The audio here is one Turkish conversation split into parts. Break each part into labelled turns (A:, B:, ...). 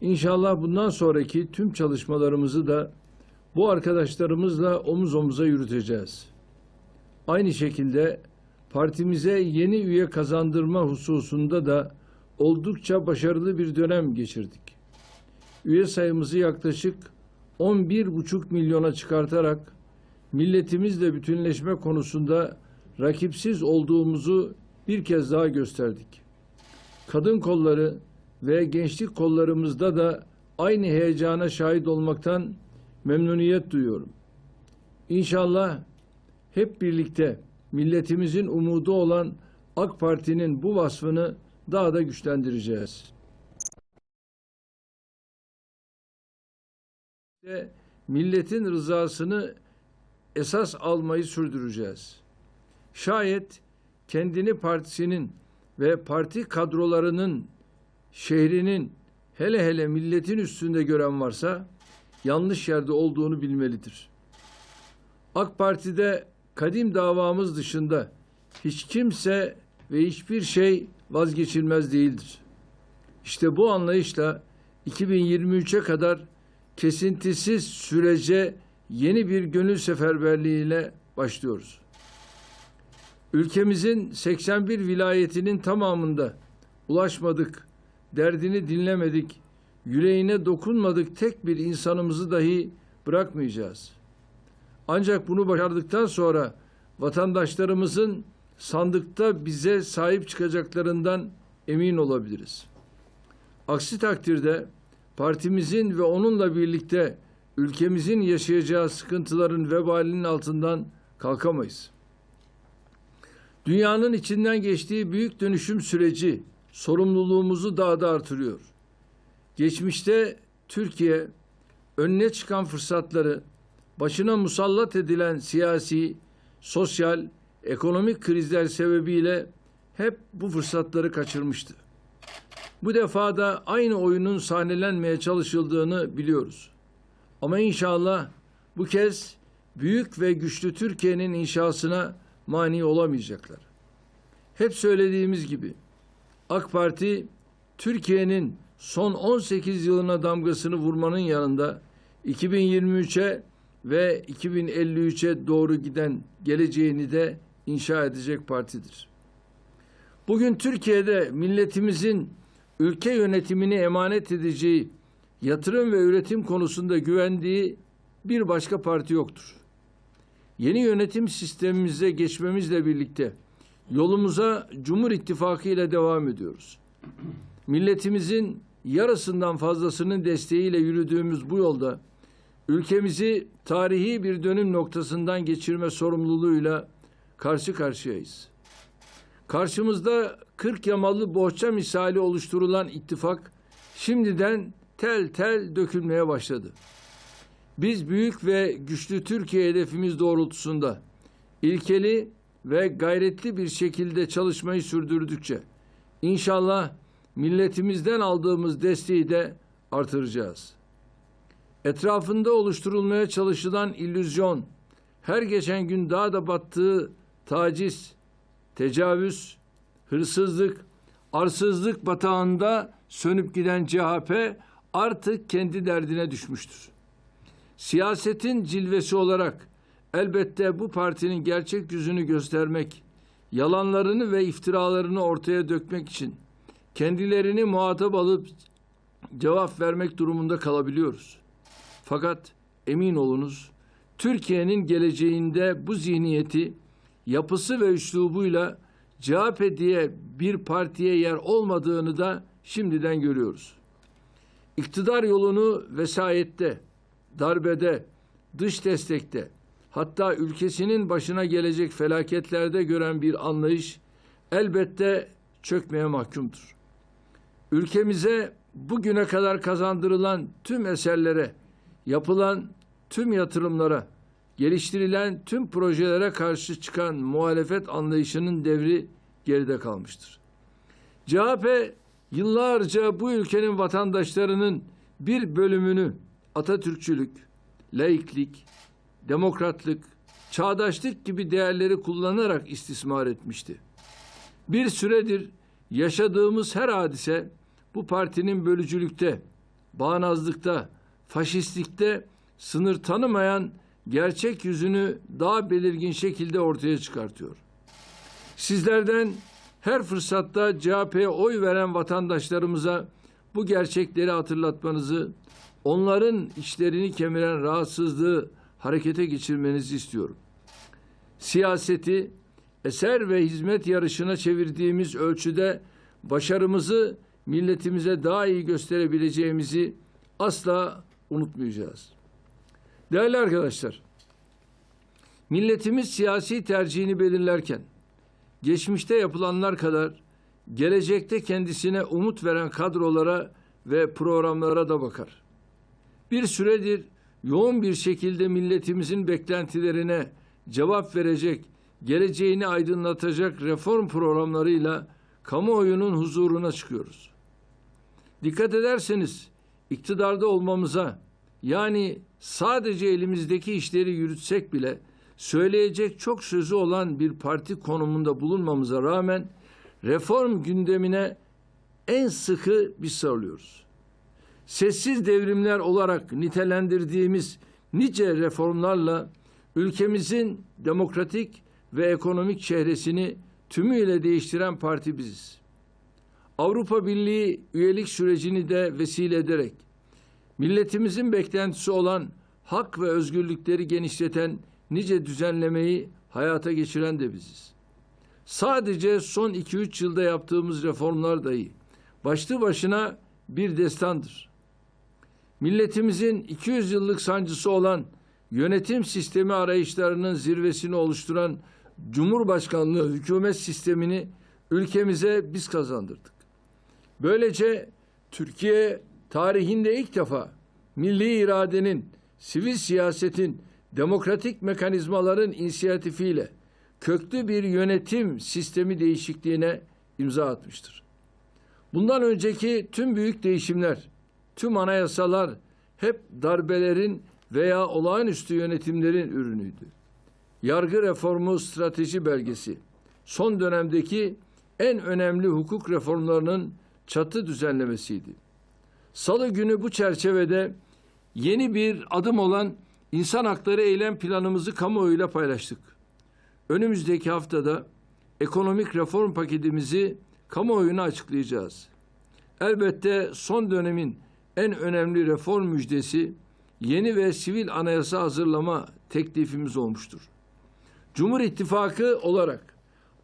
A: İnşallah bundan sonraki tüm çalışmalarımızı da bu arkadaşlarımızla omuz omuza yürüteceğiz. Aynı şekilde partimize yeni üye kazandırma hususunda da oldukça başarılı bir dönem geçirdik. Üye sayımızı yaklaşık 11,5 milyona çıkartarak milletimizle bütünleşme konusunda rakipsiz olduğumuzu bir kez daha gösterdik. Kadın kolları ve gençlik kollarımızda da aynı heyecana şahit olmaktan memnuniyet duyuyorum. İnşallah hep birlikte milletimizin umudu olan AK Parti'nin bu vasfını daha da güçlendireceğiz. Ve milletin rızasını esas almayı sürdüreceğiz. Şayet kendini partisinin ve parti kadrolarının şehrinin hele hele milletin üstünde gören varsa yanlış yerde olduğunu bilmelidir. AK Parti'de kadim davamız dışında hiç kimse ve hiçbir şey vazgeçilmez değildir. İşte bu anlayışla 2023'e kadar kesintisiz sürece yeni bir gönül seferberliğiyle başlıyoruz. Ülkemizin 81 vilayetinin tamamında ulaşmadık, derdini dinlemedik, yüreğine dokunmadık tek bir insanımızı dahi bırakmayacağız. Ancak bunu başardıktan sonra vatandaşlarımızın sandıkta bize sahip çıkacaklarından emin olabiliriz. Aksi takdirde partimizin ve onunla birlikte ülkemizin yaşayacağı sıkıntıların vebalinin altından kalkamayız. Dünyanın içinden geçtiği büyük dönüşüm süreci sorumluluğumuzu daha da artırıyor. Geçmişte Türkiye önüne çıkan fırsatları başına musallat edilen siyasi, sosyal, ekonomik krizler sebebiyle hep bu fırsatları kaçırmıştı. Bu defa da aynı oyunun sahnelenmeye çalışıldığını biliyoruz. Ama inşallah bu kez büyük ve güçlü Türkiye'nin inşasına mani olamayacaklar. Hep söylediğimiz gibi AK Parti Türkiye'nin son 18 yılına damgasını vurmanın yanında 2023'e ve 2053'e doğru giden geleceğini de inşa edecek partidir. Bugün Türkiye'de milletimizin ülke yönetimini emanet edeceği yatırım ve üretim konusunda güvendiği bir başka parti yoktur. Yeni yönetim sistemimize geçmemizle birlikte yolumuza Cumhur İttifakı ile devam ediyoruz. Milletimizin yarısından fazlasının desteğiyle yürüdüğümüz bu yolda ülkemizi tarihi bir dönüm noktasından geçirme sorumluluğuyla karşı karşıyayız. Karşımızda 40 yamalı bohça misali oluşturulan ittifak şimdiden tel tel dökülmeye başladı. Biz büyük ve güçlü Türkiye hedefimiz doğrultusunda ilkeli ve gayretli bir şekilde çalışmayı sürdürdükçe inşallah milletimizden aldığımız desteği de artıracağız. Etrafında oluşturulmaya çalışılan illüzyon, her geçen gün daha da battığı taciz, tecavüz, hırsızlık, arsızlık batağında sönüp giden CHP artık kendi derdine düşmüştür. Siyasetin cilvesi olarak elbette bu partinin gerçek yüzünü göstermek, yalanlarını ve iftiralarını ortaya dökmek için kendilerini muhatap alıp cevap vermek durumunda kalabiliyoruz. Fakat emin olunuz Türkiye'nin geleceğinde bu zihniyeti yapısı ve üslubuyla CHP diye bir partiye yer olmadığını da şimdiden görüyoruz. İktidar yolunu vesayette, darbede, dış destekte, hatta ülkesinin başına gelecek felaketlerde gören bir anlayış elbette çökmeye mahkumdur. Ülkemize bugüne kadar kazandırılan tüm eserlere, yapılan tüm yatırımlara, geliştirilen tüm projelere karşı çıkan muhalefet anlayışının devri geride kalmıştır. CHP yıllarca bu ülkenin vatandaşlarının bir bölümünü Atatürkçülük, laiklik, demokratlık, çağdaşlık gibi değerleri kullanarak istismar etmişti. Bir süredir yaşadığımız her hadise bu partinin bölücülükte, bağnazlıkta, faşistlikte sınır tanımayan gerçek yüzünü daha belirgin şekilde ortaya çıkartıyor. Sizlerden her fırsatta CHP'ye oy veren vatandaşlarımıza bu gerçekleri hatırlatmanızı, onların içlerini kemiren rahatsızlığı harekete geçirmenizi istiyorum. Siyaseti eser ve hizmet yarışına çevirdiğimiz ölçüde başarımızı milletimize daha iyi gösterebileceğimizi asla unutmayacağız. Değerli arkadaşlar, milletimiz siyasi tercihini belirlerken geçmişte yapılanlar kadar gelecekte kendisine umut veren kadrolara ve programlara da bakar. Bir süredir yoğun bir şekilde milletimizin beklentilerine cevap verecek, geleceğini aydınlatacak reform programlarıyla kamuoyunun huzuruna çıkıyoruz. Dikkat ederseniz iktidarda olmamıza yani sadece elimizdeki işleri yürütsek bile söyleyecek çok sözü olan bir parti konumunda bulunmamıza rağmen reform gündemine en sıkı biz sarılıyoruz. Sessiz devrimler olarak nitelendirdiğimiz nice reformlarla ülkemizin demokratik ve ekonomik çehresini tümüyle değiştiren parti biziz. Avrupa Birliği üyelik sürecini de vesile ederek milletimizin beklentisi olan hak ve özgürlükleri genişleten nice düzenlemeyi hayata geçiren de biziz. Sadece son 2-3 yılda yaptığımız reformlar dahi başlı başına bir destandır. Milletimizin 200 yıllık sancısı olan yönetim sistemi arayışlarının zirvesini oluşturan Cumhurbaşkanlığı hükümet sistemini ülkemize biz kazandırdık. Böylece Türkiye tarihinde ilk defa milli iradenin, sivil siyasetin, demokratik mekanizmaların inisiyatifiyle köklü bir yönetim sistemi değişikliğine imza atmıştır. Bundan önceki tüm büyük değişimler, tüm anayasalar hep darbelerin veya olağanüstü yönetimlerin ürünüydü. Yargı reformu strateji belgesi son dönemdeki en önemli hukuk reformlarının çatı düzenlemesiydi. Salı günü bu çerçevede yeni bir adım olan insan hakları eylem planımızı kamuoyuyla paylaştık. Önümüzdeki haftada ekonomik reform paketimizi kamuoyuna açıklayacağız. Elbette son dönemin en önemli reform müjdesi yeni ve sivil anayasa hazırlama teklifimiz olmuştur. Cumhur İttifakı olarak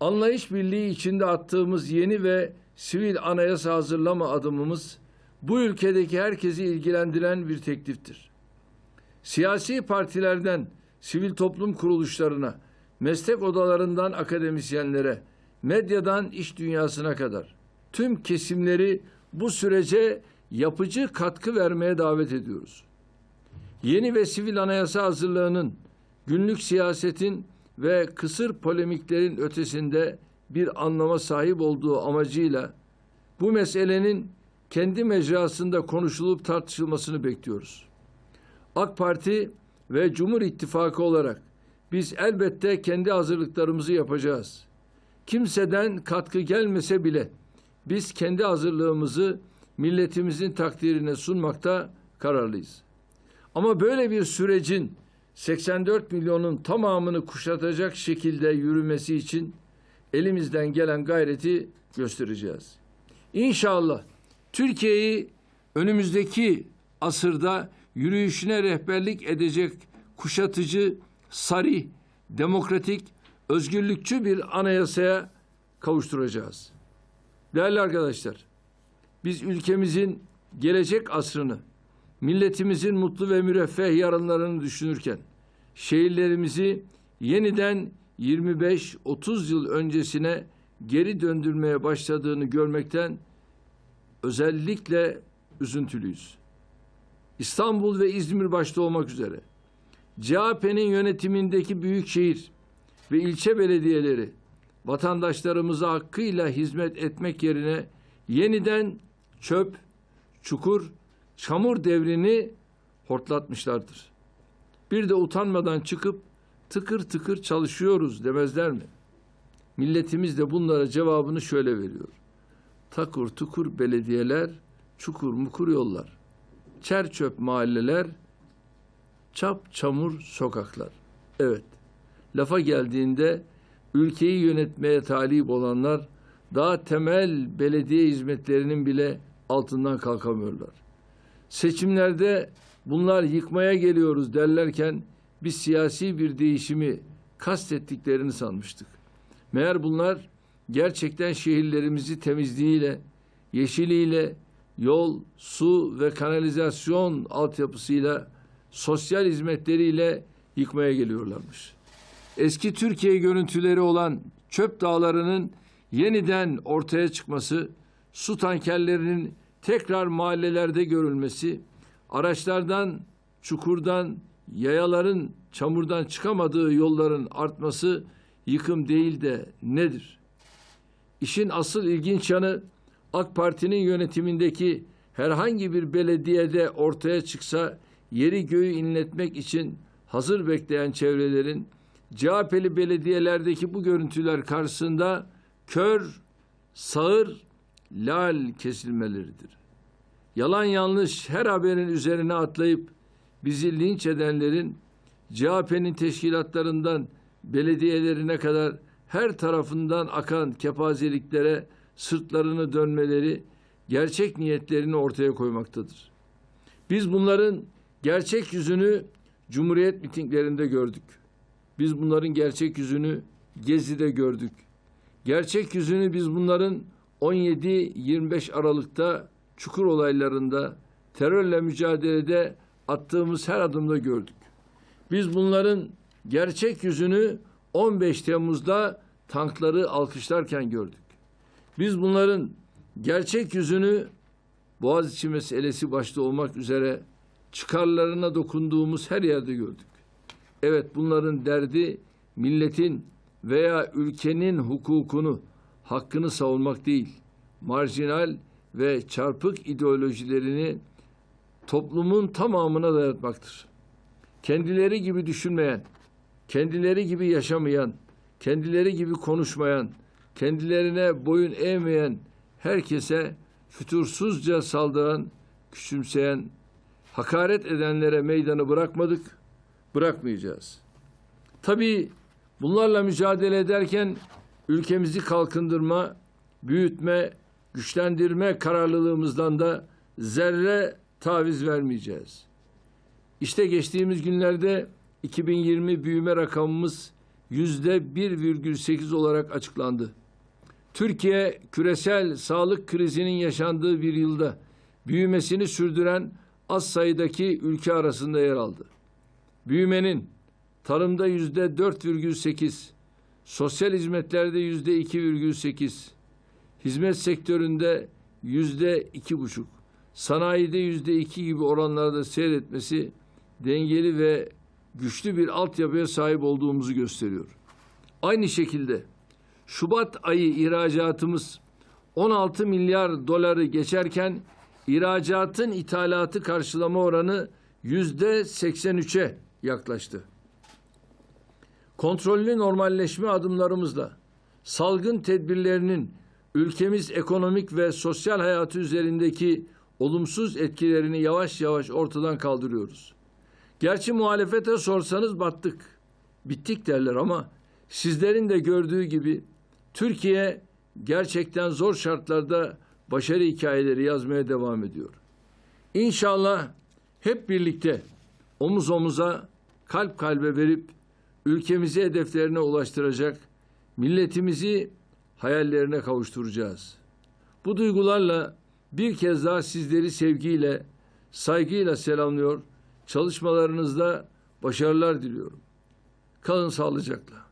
A: anlayış birliği içinde attığımız yeni ve sivil anayasa hazırlama adımımız bu ülkedeki herkesi ilgilendiren bir tekliftir. Siyasi partilerden sivil toplum kuruluşlarına, meslek odalarından akademisyenlere, medyadan iş dünyasına kadar tüm kesimleri bu sürece yapıcı katkı vermeye davet ediyoruz. Yeni ve sivil anayasa hazırlığının günlük siyasetin ve kısır polemiklerin ötesinde bir anlama sahip olduğu amacıyla bu meselenin kendi mecrasında konuşulup tartışılmasını bekliyoruz. AK Parti ve Cumhur İttifakı olarak biz elbette kendi hazırlıklarımızı yapacağız. Kimseden katkı gelmese bile biz kendi hazırlığımızı milletimizin takdirine sunmakta kararlıyız. Ama böyle bir sürecin 84 milyonun tamamını kuşatacak şekilde yürümesi için elimizden gelen gayreti göstereceğiz. İnşallah Türkiye'yi önümüzdeki asırda yürüyüşüne rehberlik edecek kuşatıcı, sarih, demokratik, özgürlükçü bir anayasaya kavuşturacağız. Değerli arkadaşlar, biz ülkemizin gelecek asrını, milletimizin mutlu ve müreffeh yarınlarını düşünürken, şehirlerimizi yeniden 25-30 yıl öncesine geri döndürmeye başladığını görmekten özellikle üzüntülüyüz. İstanbul ve İzmir başta olmak üzere CHP'nin yönetimindeki büyükşehir ve ilçe belediyeleri vatandaşlarımıza hakkıyla hizmet etmek yerine yeniden çöp, çukur, çamur devrini hortlatmışlardır. Bir de utanmadan çıkıp tıkır tıkır çalışıyoruz demezler mi? Milletimiz de bunlara cevabını şöyle veriyor. Takur tukur belediyeler, çukur mukur yollar. çer çöp mahalleler, çap çamur sokaklar. Evet, lafa geldiğinde ülkeyi yönetmeye talip olanlar daha temel belediye hizmetlerinin bile altından kalkamıyorlar. Seçimlerde bunlar yıkmaya geliyoruz derlerken biz siyasi bir değişimi kastettiklerini sanmıştık. Meğer bunlar gerçekten şehirlerimizi temizliğiyle, yeşiliyle, yol, su ve kanalizasyon altyapısıyla, sosyal hizmetleriyle yıkmaya geliyorlarmış. Eski Türkiye görüntüleri olan çöp dağlarının yeniden ortaya çıkması, su tankerlerinin tekrar mahallelerde görülmesi, araçlardan, çukurdan, yayaların çamurdan çıkamadığı yolların artması yıkım değil de nedir? İşin asıl ilginç yanı AK Parti'nin yönetimindeki herhangi bir belediyede ortaya çıksa yeri göğü inletmek için hazır bekleyen çevrelerin CHP'li belediyelerdeki bu görüntüler karşısında kör, sağır, lal kesilmeleridir. Yalan yanlış her haberin üzerine atlayıp bizi linç edenlerin CHP'nin teşkilatlarından belediyelerine kadar her tarafından akan kepazeliklere sırtlarını dönmeleri gerçek niyetlerini ortaya koymaktadır. Biz bunların gerçek yüzünü Cumhuriyet mitinglerinde gördük. Biz bunların gerçek yüzünü Gezi'de gördük. Gerçek yüzünü biz bunların 17-25 Aralık'ta çukur olaylarında terörle mücadelede attığımız her adımda gördük. Biz bunların gerçek yüzünü 15 Temmuz'da tankları alkışlarken gördük. Biz bunların gerçek yüzünü Boğaziçi meselesi başta olmak üzere çıkarlarına dokunduğumuz her yerde gördük. Evet bunların derdi milletin veya ülkenin hukukunu, hakkını savunmak değil, marjinal ve çarpık ideolojilerini toplumun tamamına dayatmaktır. Kendileri gibi düşünmeyen, kendileri gibi yaşamayan, kendileri gibi konuşmayan, kendilerine boyun eğmeyen herkese fütursuzca saldıran, küçümseyen, hakaret edenlere meydanı bırakmadık, bırakmayacağız. Tabii bunlarla mücadele ederken ülkemizi kalkındırma, büyütme, güçlendirme kararlılığımızdan da zerre taviz vermeyeceğiz. İşte geçtiğimiz günlerde 2020 büyüme rakamımız yüzde 1,8 olarak açıklandı. Türkiye küresel sağlık krizinin yaşandığı bir yılda büyümesini sürdüren az sayıdaki ülke arasında yer aldı. Büyümenin tarımda yüzde 4,8, sosyal hizmetlerde yüzde 2,8, hizmet sektöründe yüzde iki buçuk, sanayide yüzde iki gibi oranlarda seyretmesi dengeli ve güçlü bir altyapıya sahip olduğumuzu gösteriyor. Aynı şekilde Şubat ayı ihracatımız 16 milyar doları geçerken ihracatın ithalatı karşılama oranı yüzde 83'e yaklaştı. Kontrollü normalleşme adımlarımızla salgın tedbirlerinin ülkemiz ekonomik ve sosyal hayatı üzerindeki olumsuz etkilerini yavaş yavaş ortadan kaldırıyoruz. Gerçi muhalefete sorsanız battık, bittik derler ama sizlerin de gördüğü gibi Türkiye gerçekten zor şartlarda başarı hikayeleri yazmaya devam ediyor. İnşallah hep birlikte omuz omuza, kalp kalbe verip ülkemizi hedeflerine ulaştıracak, milletimizi hayallerine kavuşturacağız. Bu duygularla bir kez daha sizleri sevgiyle, saygıyla selamlıyor, çalışmalarınızda başarılar diliyorum. Kalın sağlıcakla.